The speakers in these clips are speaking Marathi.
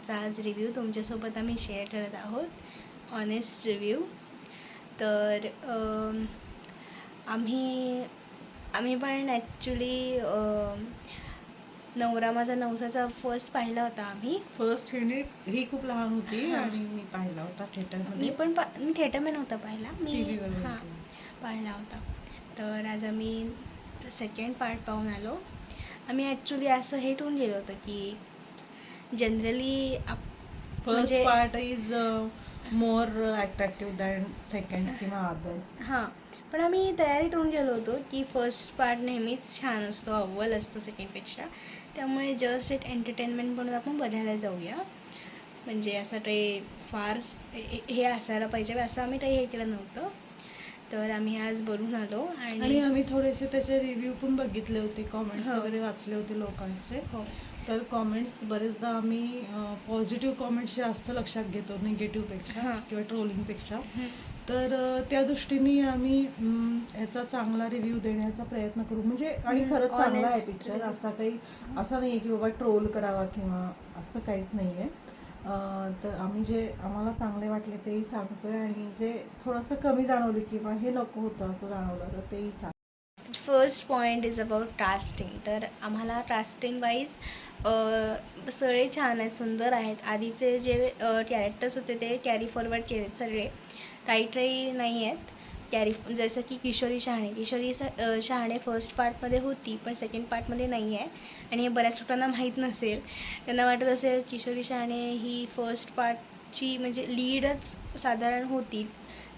त्याचा आज रिव्ह्यू तुमच्यासोबत आम्ही शेअर करत आहोत. ऑनेस्ट रिव्ह्यू तर आम्ही आम्ही पण ॲक्च्युली नवरा माझा नवसाचा फर्स्ट पाहिला होता आम्ही. फर्स्ट हिने ही खूप लहान होती. आणि मी पाहिला होता मी थिएटरमध्ये पण पा मी थिएटरमध्ये नव्हता पाहिला. मी हां. पाहिला होता. तर आज आम्ही सेकंड पार्ट पाहून आलो. आम्ही ॲक्च्युली असं हे ठेवून गेलो होतं की generally first part is more attractive than second किंवा अदर्स हां. पण आम्ही तयारी ठेवून गेलो होतो की फर्स्ट पार्ट नेहमीच छान असतो अव्वल असतो सेकंडपेक्षा त्यामुळे जस्ट एक एंटरटेनमेंट म्हणून आपण बघायला जाऊया. म्हणजे असं काही फार हे असायला पाहिजे असं आम्ही काही हे केलं नव्हतं. तर आम्ही आज बघून आलो आणि आणि आम्ही थोडेसे त्याचे रिव्ह्यू पण बघितले होते कॉमेंट्स हो. वगैरे वाचले होते लोकांचे. हो. तर कॉमेंट्स बरेचदा आम्ही पॉझिटिव्ह कॉमेंट्स जास्त लक्षात घेतो निगेटिव्हपेक्षा. किंवा ट्रोलिंगपेक्षा. तर त्या दृष्टीने आम्ही ह्याचा चांगला रिव्ह्यू देण्याचा प्रयत्न करू. म्हणजे आणि खरंच चांगला आहे पिक्चर. असा काही असा नाही आहे की बाबा ट्रोल करावा किंवा असं काहीच नाही आहे. तर आम्ही जे आम्हाला चांगले वाटले तेही सांगतोय आणि जे थोडंसं कमी जाणवलं किंवा हे नको होतं असं जाणवलं तर तेही सांग first point is about casting तर आम्हाला कास्टिंग वाईज सगळे छान आहेत सुंदर आहेत. आधीचे जे कॅरेक्टर्स होते ते कॅरी फॉरवर्ड केलेत सगळे. काही काही नाही आहेत. कॅरी जसं की किशोरी शहाणे. किशोरी स शहाणे फर्स्ट पार्टमध्ये होती पण सेकंड पार्टमध्ये नाही आहे. आणि हे बऱ्याच लोकांना माहीत नसेल. त्यांना वाटत असेल किशोरी शहाणे ही फर्स्ट पार्टची म्हणजे लीडच साधारण होती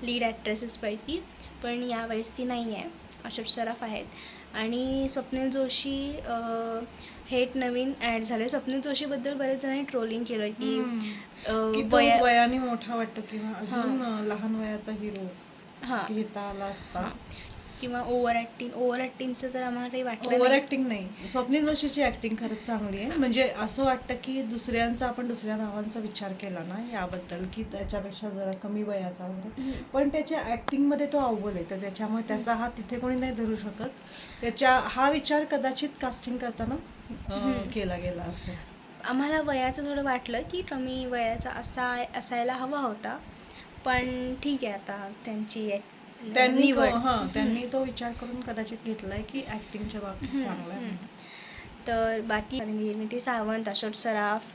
लीड ॲक्ट्रेसेसपैकी पण यावेळेस ती नाही आहे. अशोक सराफ आहेत. आणि स्वप्नील जोशी हे एक नवीन ॲड झाले. स्वप्नील जोशीबद्दल बरेच जणांनी ट्रोलिंग केलं की वयाने मोठा वाटतो किंवा अजून लहान वयाचा हिरो हां. घेता आला असता. किंवा ओव्हर ॲक्टिंग ओव्हर ॲक्टिंगचं तर आम्हाला काही वाटलं ओव्हर ऍक्टिंग नाही. स्वप्नील जोशीची ऍक्टिंग खरंच चांगली आहे. म्हणजे असं वाटतं की दुसऱ्यांचा आपण दुसऱ्या नावांचा विचार केला ना याबद्दल की त्याच्यापेक्षा जरा कमी वयाचा वगैरे. पण त्याच्या ऍक्टिंगमध्ये तो अव्वल आहे. तर त्याच्यामुळे त्याचा हात तिथे कोणी नाही धरू शकत. त्याच्या हा विचार कदाचित कास्टिंग करताना. केला गेला असेल. आम्हाला वयाचं थोडं वाटलं की कमी वयाचा असा असायला हवा होता. पण ठीक आहे आता त्यांची त्यांनी हा त्यांनी तो विचार करून कदाचित घेतलाय की ऍक्टिंगच्या बाबतीत चांगला आहे. तर बाकी निर्मिती सावंत अशोक सराफ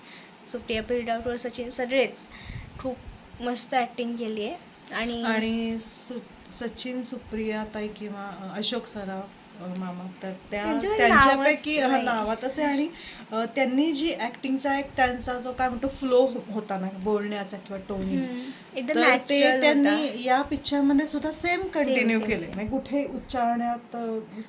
सुप्रिया पिलडावकर सचिन सगळेच खूप मस्त ॲक्टिंग केली आहे आणि आणि सु सचिन सुप्रिया ताई किंवा अशोक सराफ मामा तर त्या त्यांच्यापैकी हा. नावातच आहे आणि त्यांनी जी ऍक्टिंगचा एक त्यांचा जो काय म्हणतो फ्लो होता ना बोलण्याचा किंवा तर ते त्यांनी या पिक्चरमध्ये सुद्धा सेम कंटिन्यू केले. म्हणजे कुठे उच्चारण्यात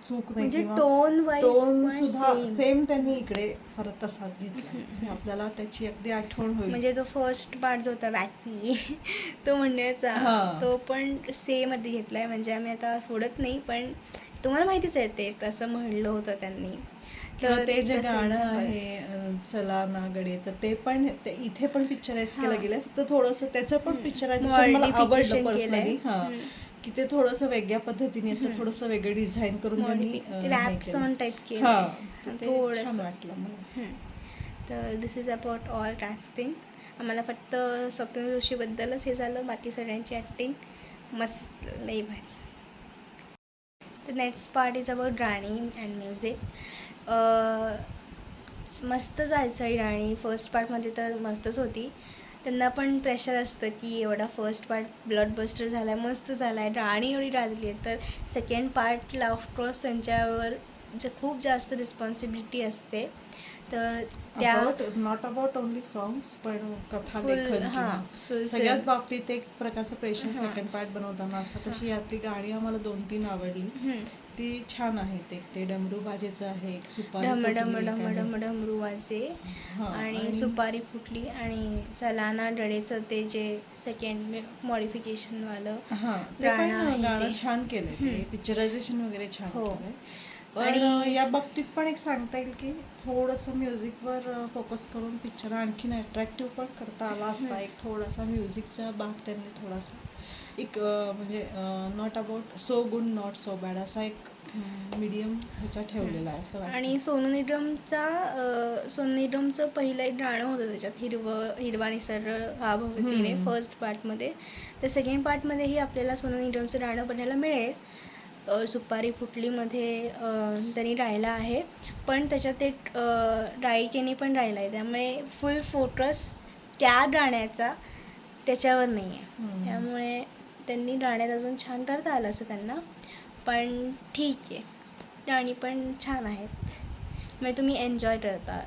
चूक नाही म्हणजे टोन वाईज टोन सुद्धा सेम त्यांनी इकडे परत तसाच घेतला आपल्याला त्याची अगदी आठवण होईल. म्हणजे तो फर्स्ट पार्ट जो होता वॅकी तो म्हणण्याचा हा. तो पण सेममध्ये घेतलाय. म्हणजे आम्ही आता फोडत नाही पण तुम्हाला माहितीच आहे ते कसं म्हणलं होतं त्यांनी तर ते जे गाणं. आहे चला ना गडे तर ते पण ते इथे पण पिक्चराइज केलं. गेलं फक्त थोडंसं त्याचं पण. पिक्चरायझेशन मला आवडलं पर्सनली. हा. की ते थोडंसं वेगळ्या पद्धतीने असं. थोडंसं वेगळं डिझाईन करून त्यांनी रॅप. सॉन्ग टाईप केलं थोडंसं. वाटलं मला. तर this is about all casting आम्हाला फक्त स्वप्नील जोशीबद्दलच हे झालं बाकी सगळ्यांची ॲक्टिंग मस्त लई भारी तर next part is Rani and and music मस्त जायचं आहे गाणी फर्स्ट पार्टमध्ये तर मस्तच होती. त्यांना पण प्रेशर असतं की एवढा फर्स्ट पार्ट ब्लडबस्टर झाला आहे मस्त झाला आहे राणी एवढी गाजली आहे. तर सेकंड पार्टला ऑफकोर्स त्यांच्यावर जे खूप जास्त रिस्पॉन्सिबिलिटी असते. तर त्या नॉट अबाउट ओनली सॉंग्स पण कथा लेखन सगळ्याच. बाबतीत एक प्रकारचं हां. सेकंड पार्ट बनवताना असतं तशी यातली गाणी आम्हाला दोन तीन आवडली. ती छान आहेत एक ते डमरू बाजेचं आहे एक सुपारी डमरू वाजे आणि सुपारी फुटली आणि चलाना डळेचं ते जे सेकंड मॉडिफिकेशनवालं ते पण गाणं. छान हम्म. पिक्चरायझेशन वगैरे छान हो. केलंय आणि- या बाबतीत पण एक सांगता येईल की थोडंसं म्युझिकवर फोकस करून पिक्चर आणखीन अट्रॅक्टिव्ह पण करता आला असता. एक थोडासा म्युझिकचा भाग त्यांनी थोडासा एक म्हणजे not about so good not so bad असा एक मीडियम ह्याचा ठेवलेला आहे असं. आणि सोनू निगमचा सोनू निगमचं पहिलं एक गाणं होतं त्याच्यात हिरवं हिरवा निसर्ग हा भगवतीने हम्म. फर्स्ट पार्टमध्ये तर सेकंड पार्टमध्येही आपल्याला सोनू निगमचं गाणं बघायला मिळेल सुपारी फुटलीमध्ये त्यांनी राहिला आहे. पण त्याच्यात अं, गायिकेने पण राहिला आहे. त्यामुळे फुल फोकस त्या गाण्याचा त्याच्यावर नाही आहे. त्यामुळे त्यांनी गाण्यात अजून छान करता आलं असं त्यांना. पण ठीक आहे. गाणी पण छान आहेत. म्हणजे तुम्ही एन्जॉय करता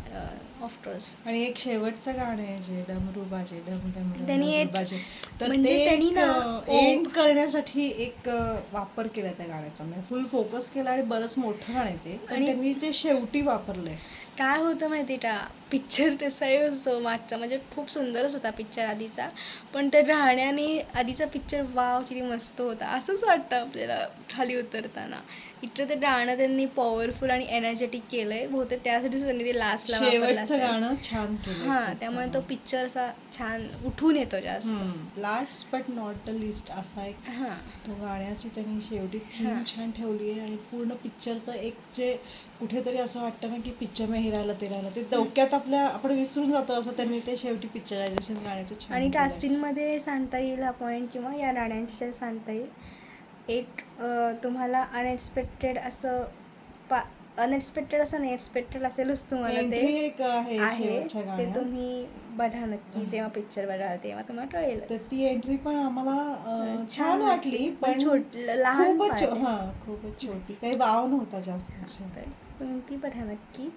ऑफकोर्स आणि एक शेवटचं गाणं आहे जे डमरू बाजे डम डम त्यांनी बाजे तर म्हणजे ते त्यांनी ना, एंड करण्यासाठी एक वापर केला त्या गाण्याचा. म्हणजे फुल फोकस केला आणि बरंच मोठं गाणं आहे ते. आणि- त्यांनी ते शेवटी वापरलंय. काय होतं माहिती का? पिक्चर तसाही असतो मागचा. म्हणजे खूप सुंदरच होता पिक्चर आधीचा. पण त्या गाण्याने आधीचा पिक्चर वाव किती मस्त होता. असंच वाटतं आपल्याला खाली उतरताना. इतकं ते गाणं त्यांनी पॉवरफुल आणि एनर्जेटिक केलंय. बहुतेक त्यासाठीच त्यांनी ते लास्टला शेवटचं गाणं छान हा त्यामुळे तो पिक्चर असा छान उठून येतो जास्त. Last but not the least असा एक हा. तो गाण्याची त्यांनी शेवटी थीम. छान ठेवली आहे आणि पूर्ण पिक्चरचं एक जे कुठेतरी असं वाटतं ना की पिक्चर में हे राहिलं ते राहिलं ते डोक्यात आपल्या आपण विसरून जातो असं त्यांनी ते शेवटी पिक्चरायझेशन गाण्याचं आणि. कास्टिंगमध्ये सांगता येईल हा पॉईंट किंवा या गाण्यांच्या सांगता येईल. एक तुम्हाला अनएक्सपेक्टेड असं पा अनएक्सपेक्टेड असं नाही एक्सपेक्टेड असेलच तुम्हाला ते आहे ते तुम्ही बघा नक्की. जेव्हा पिक्चर बघाल तेव्हा तुम्हाला कळेल तर ती एंट्री पण आम्हाला छान वाटली. पण छोट लहान खूपच. हा छोटी. काही वाव नव्हता जास्त. तुम्ही ती बघा नक्की.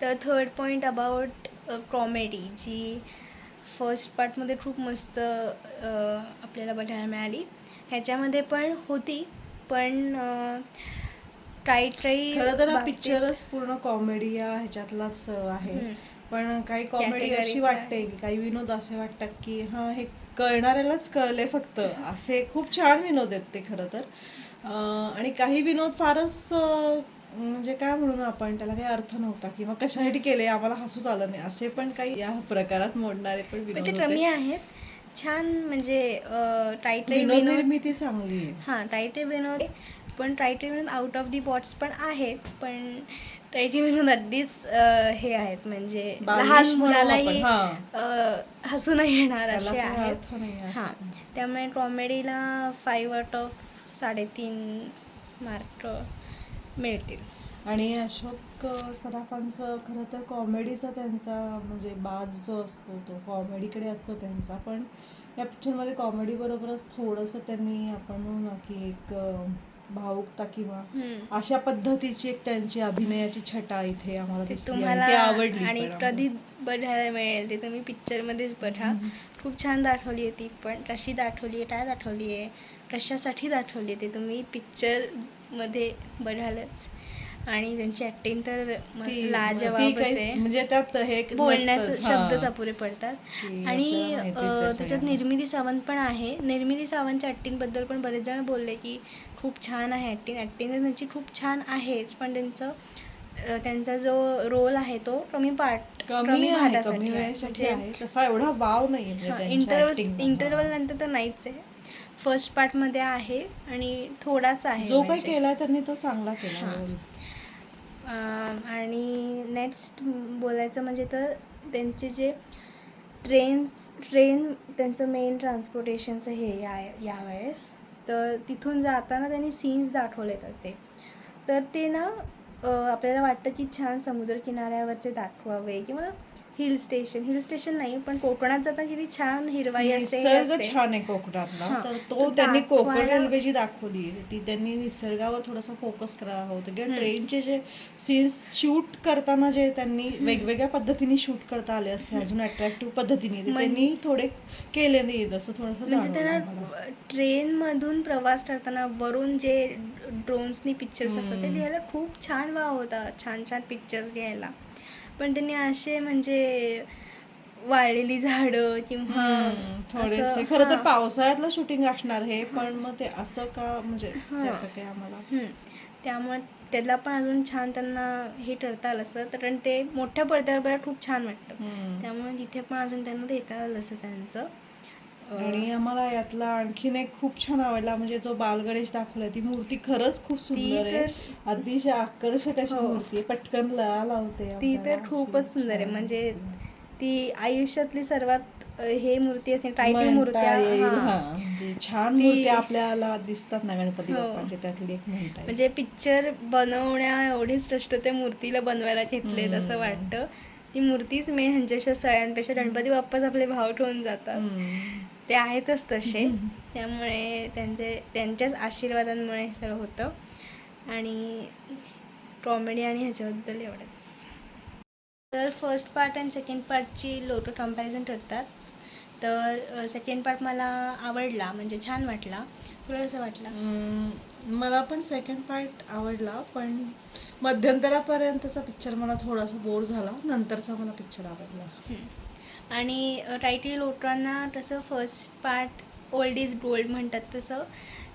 तर थर्ड पॉईंट अबाउट कॉमेडी जी फर्स्ट पार्टमध्ये खूप मस्त आपल्याला बघायला मिळाली. ह्याच्यामध्ये पण होती पण काही काही खरं तर हा पिक्चरच पूर्ण कॉमेडी या ह्याच्यातलाच आहे. पण काही कॉमेडी अशी वाटते की काही विनोद असे वाटतात की हा हे कळणाऱ्यालाच कळले फक्त. असे खूप छान विनोद आहेत ते खरं तर. आणि काही विनोद फारच म्हणजे काय म्हणू ना आपण त्याला काही अर्थ नव्हता किंवा कशासाठी केले आम्हाला हसूच आलं नाही. असे पण काही या प्रकारात मोडणारे पण विनोद आहेत. छान म्हणजे विनोद विनोद निर्मिती चांगली आहे. हां टायटे विनोद पण टायटे विनोद आउट ऑफ दी बॉक्स पण आहेत पण टायटे विनोद अगदीच हे आहेत. म्हणजे लहान मुलालाही आपण, हा. अं, हसू नाही येणार असे आहेत. हां. त्यामुळे कॉमेडीला फाईव्ह आउट ऑफ साडेतीन मार्क मिळतील. आणि अशोक सराफांचं खरं तर कॉमेडीचा त्यांचा म्हणजे बाज जो असतो तो कॉमेडीकडे असतो त्यांचा पण या पिक्चरमध्ये कॉमेडी बरोबरच थोडंसं त्यांनी आपण म्हणू ना की एक भावुकता किंवा. अशा पद्धतीची एक त्यांची अभिनयाची छटा इथे आम्हाला दिसली आणि आवडली आणि. कधी बघायला मिळेल ते तुम्ही पिक्चरमध्येच बघा. खूप छान दाखवली आहे ती पण कशी दाखवली आहे काय दाखवली आहे कशासाठी दाखवली आहे ते तुम्ही पिक्चरमध्ये बघालच आणि त्यांची ॲक्टिंग तर आहे. म्हणजे त्यात हे बोलण्याचे शब्दच. अपुरे पडतात. आणि त्याच्यात. निर्मिती सावंत पण आहे. निर्मिती सावंतच्या ॲक्टिंगबद्दल पण बरेच जण बोलले की खूप छान आहे ॲक्टिंग ॲक्टिंग तर त्यांची खूप छान आहेच पण त्यांचं त्यांचा जो रोल आहे तो कमी पार्ट कमी म्हणजे तसा एवढा वाव नाही इंटरवल इंटरवल नंतर तर नाहीच आहे. फर्स्ट पार्टमध्ये आहे आणि थोडाच आहे जो काही म्हणजे. केलाय त्यांनी तो चांगला केला. आणि नेक्स्ट बोलायचं म्हणजे तर त्यांचे जे ट्रेन्स ट्रेन त्यांचं मेन ट्रान्सपोर्टेशनचं हे या यावेळेस. तर तिथून जाताना त्यांनी सीन्स दाखवलेत असे. तर ते ना आपल्याला वाटतं की छान समुद्रकिनाऱ्यावरचे दाखवावे किंवा हिल स्टेशन हिल स्टेशन नाही पण कोकणात जाताना किती छान हिरवाई असते निसर्ग. छान आहे कोकणातला हां. तर तो त्यांनी कोकण रेल्वे जी दाखवली ती त्यांनी निसर्गावर थोडासा फोकस करायला होतं किंवा. ट्रेनचे जे सीन्स शूट करताना जे त्यांनी वेगवेगळ्या पद्धतीने शूट करता आले असते अजून अट्रॅक्टिव्ह पद्धतीने त्यांनी थोडे केले नाही असं थोडंसं म्हणजे त्यांना. ट्रेनमधून प्रवास करताना वरून जे ड्रोन्सनी पिक्चर्स असतात ते. घ्यायला खूप छान वाव होता छान छान पिक्चर्स घ्यायला पण त्यांनी असे म्हणजे वाळलेली झाडं किंवा थोडेसे खरं तर. पावसाळ्यातलं शूटिंग असणार हे पण मग ते असं का म्हणजे हां. त्याचं काही आम्हाला. त्यामुळे त्याला पण अजून छान त्यांना हे करता आलं असतं कारण ते मोठ्या पडद्यावर खूप छान वाटतं. त्यामुळे तिथे पण अजून त्यांना देता आलं असं त्यांचं आणि आम्हाला यातला आणखीन एक खूप छान आवडला म्हणजे जो बालगणेश दाखवलाय ती मूर्ती खरंच खूप सुंदर आहे अतिशय आकर्षक अशी हो. मूर्ती पटकन लावते ती तर खूपच सुंदर आहे म्हणजे मूर्ती. ती आयुष्यातली सर्वात हे मूर्ती असेल टायटल हा. हा. म्हणजे छान ती- मूर्त्या आपल्याला दिसतात ना गणपती हो. बाप्पांच्या त्यातली एक. म्हणजे पिक्चर बनवण्या एवढीच कष्ट त्या मूर्तीला बनवायला घेतलेत असं. वाटतं ती मूर्तीच मेन ह्यांच्यापेक्षा सगळ्यांपेक्षा गणपती बाप्पाच आपले भाव ठेवून जातात. ते आहेतच तसे. त्यामुळे त्यांचे त्यांच्याच आशीर्वादांमुळे हे सगळं होतं. आणि कॉमेडी आणि ह्याच्याबद्दल एवढंच. तर फर्स्ट पार्ट आणि सेकंड पार्टची लोटो कंपॅरिझन करतात तर सेकंड पार्ट मला आवडला म्हणजे छान वाटला. तुला कसं वाटला? मला पण सेकंड पार्ट आवडला पण मध्यंतरापर्यंतचा पिक्चर मला थोडासा बोर झाला. नंतरचा मला पिक्चर आवडला. आणि टायटल लोटरांना तसं first part old is gold म्हणतात तसं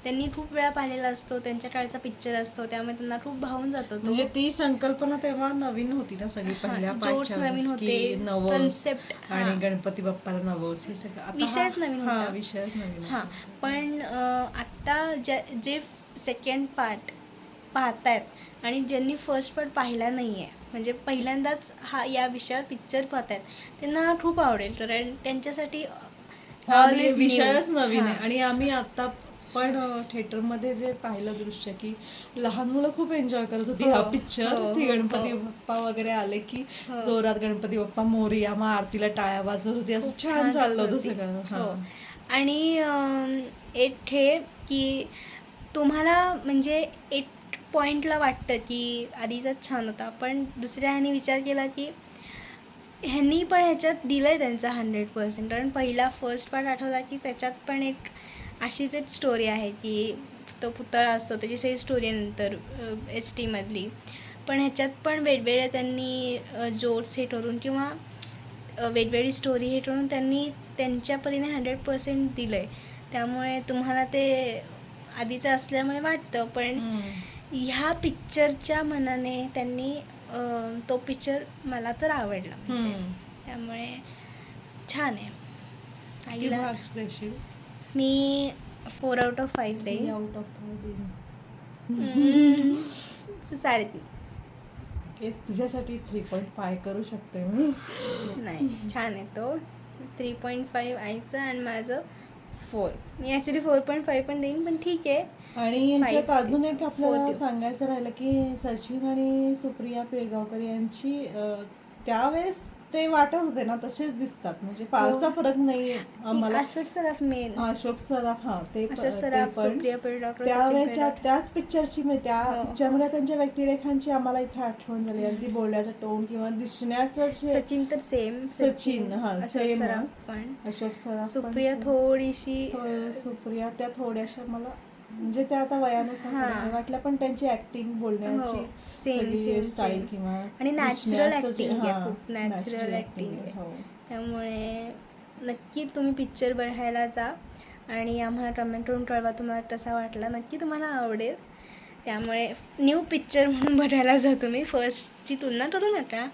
त्यांनी खूप वेळा पाहिलेला असतो त्यांच्या काळचा पिक्चर असतो त्यामुळे त्यांना खूप भावून जातो तो म्हणजे ती संकल्पना तेव्हा नवीन होती ना सगळी पहिल्या नवीन होते, की नवस concept, आणि. गणपती बाप्पाला नवस हे सगळं आता विषयच नवीन होता. विषयच नवीन हां. पण ज्या जे सेकंड पार्ट पाहतायत आणि ज्यांनी फर्स्ट पार्ट पाहिला नाही आहे म्हणजे पहिल्यांदाच हा या विषयावर पिक्चर पाहत आहेत त्यांना हा खूप आवडेल कारण त्यांच्यासाठी हा. विषयच नवीन आहे हां. आणि आम्ही आता पण थिएटरमध्ये जे पाहिलं दृश्य की लहान मुलं खूप एन्जॉय करत होती हो, हा पिक्चर हो, ती हो, गणपती हो. बाप्पा वगैरे आले की हो. जोरात गणपती बाप्पा मोरया मग आरतीला टाळ्या वाजवत होती असं छान चाललं होतं. सगळं हो. हा. आणि एक हे की तुम्हाला म्हणजे एक पॉईंटला वाटतं की आधीचाच छान होता. पण दुसऱ्या ह्याने विचार केला की ह्यांनी पण ह्याच्यात दिलं आहे त्यांचा हंड्रेड पर्सेंट कारण पहिला फर्स्ट पार्ट आठवला की त्याच्यात पण एक अशीच एक स्टोरी आहे की तो पुतळा असतो त्याची सही स्टोरी आहे नंतर एस टीमधली पण ह्याच्यात पण वेगवेगळ्या त्यांनी जोड्स हे ठरून किंवा वेगवेगळी स्टोरी हे ठरून त्यांनी त्यांच्या परीने हंड्रेड पर्सेंट दिलं आहे त्यामुळे तुम्हाला ते आधीचं असल्यामुळे वाटतं पण ह्या पिक्चरच्या मनाने त्यांनी तो पिक्चर मला तर आवडला म्हणजे. त्यामुळे छान आहे. आईला देशील? मी फोर आउट ऑफ फाईव्ह देईन. Out of hmm. साडेतीन. तुझ्यासाठी थ्री पॉईंट फाय करू शकते मी. नाही छान आहे तो. थ्री पॉईंट फाईव्ह आईचं आणि माझं फोर मी ॲक्च्युली फोर पॉईंट फाईव्ह पण देईन पण ठीक आहे. आणि यांच्यात अजून एक आपल्याला. सांगायचं राहिलं की सचिन आणि सुप्रिया पिळगावकर यांची त्यावेळेस ते वाटत होते ना तसेच दिसतात म्हणजे फारसा हो. फरक नाही आम्हाला अशोक सराफ मेन अशोक सराफ हा ते त्यावेळेच्या त्याच पिक्चरची मी त्या हो. पिक्चरमध्ये त्यांच्या व्यक्तिरेखांची आम्हाला इथे आठवण झाली अगदी बोलण्याचा टोन किंवा दिसण्याचं सचिन तर सेम सचिन, हा, पण अशोक सराफ सुप्रिया. थोडीशी सुप्रिया त्या थोड्याशा मला म्हणजे त्या आता वयानुसार हा. वाटल्या पण त्यांची ऍक्टिंग बोलण्याची हो सेम सेम स्टाईल किंवा आणि आहे हा, खूप, acting आहे. हो. त्यामुळे नक्की तुम्ही पिक्चर बघायला जा आणि आम्हाला कमेंट करून कळवा तुम्हाला कसा वाटला नक्की तुम्हाला आवडेल त्यामुळे न्यू पिक्चर म्हणून बघायला जा तुम्ही फर्स्टची तुलना करू नका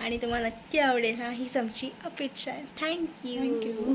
आणि तुम्हाला नक्की आवडेल हा हीच आमची अपेक्षा आहे थँक्यू you.